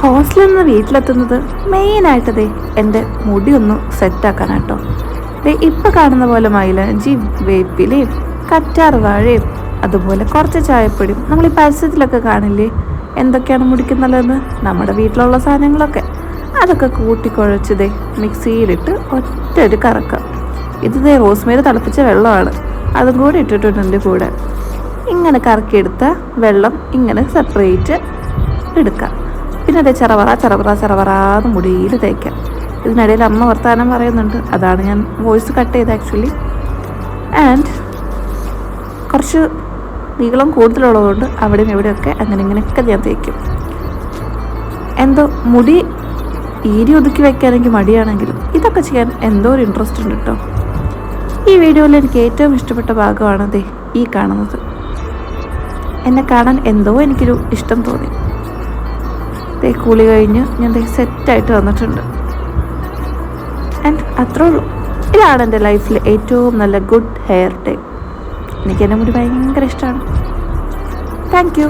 ഹോസ്റ്റലിൽ നിന്ന് വീട്ടിലെത്തുന്നത് മെയിനായിട്ടതേ എന്റെ മുടി ഒന്ന് ദേ ഇപ്പം കാണുന്ന പോലെ മൈലഞ്ചി വേപ്പിലയും കറ്റാർ വാഴയും അതുപോലെ കുറച്ച് ചായപ്പൊടിയും നമ്മൾ ഈ പരസ്യത്തിലൊക്കെ കാണില്ലേ? എന്തൊക്കെയാണ് മുടിക്ക് നല്ലതെന്ന്? നമ്മുടെ വീട്ടിലുള്ള സാധനങ്ങളൊക്കെ. അതൊക്കെ കൂട്ടിക്കുഴച്ചതേ മിക്സിയിലിട്ട് ഒറ്റ ഒരു കറക്കം. ഇത് ദേ റോസ്മേരി തിളപ്പിച്ച വെള്ളമാണ്. അതും കൂടി ഇട്ടിട്ടുണ്ട് കൂടെ. ഇങ്ങനെ കറക്കിയെടുത്ത വെള്ളം ഇങ്ങനെ സെപ്പറേറ്റ് എടുക്കാം. പിന്നെ അതേ ചെറവറ ചെറവറ ചെറവറാന്ന് മുടിയിൽ തേക്കാം. ഇതിനിടയിൽ അമ്മ വർത്താനം പറയുന്നുണ്ട്. അതാണ് ഞാൻ വോയിസ് കട്ട് ചെയ്ത് ആക്ച്വലി ആൻഡ് കുറച്ച് നീളം കൂടുതലുള്ളതുകൊണ്ട് അവിടെയും ഇവിടെയൊക്കെ അങ്ങനെ ഇങ്ങനെയൊക്കെ ഞാൻ തേക്കും. എന്തോ മുടി ഈരി ഒതുക്കി വയ്ക്കാനെങ്കിൽ മടിയാണെങ്കിലും ഇതൊക്കെ ചെയ്യാൻ എന്തോ ഒരു ഇൻട്രസ്റ്റ് ഉണ്ട് കേട്ടോ ഈ വീഡിയോയിൽ എനിക്ക് ഏറ്റവും ഇഷ്ടപ്പെട്ട ഭാഗമാണ് ദേ ഈ കാണുന്നത്. എന്നെ കാണാൻ എന്തോ എനിക്കൊരു ഇഷ്ടം തോന്നി. കൂളി കഴിഞ്ഞ്. ഞാൻ സെറ്റായിട്ട് വന്നിട്ടുണ്ട്. ആൻഡ് അത്രേ ഉള്ളൂ. ഇതാണ് എന്റെ ലൈഫിൽ ഏറ്റവും നല്ല ഗുഡ് ഹെയർ ഡേ എനിക്ക് എന്റെ മുടി ഭയങ്കര ഇഷ്ടമാണ് താങ്ക് യു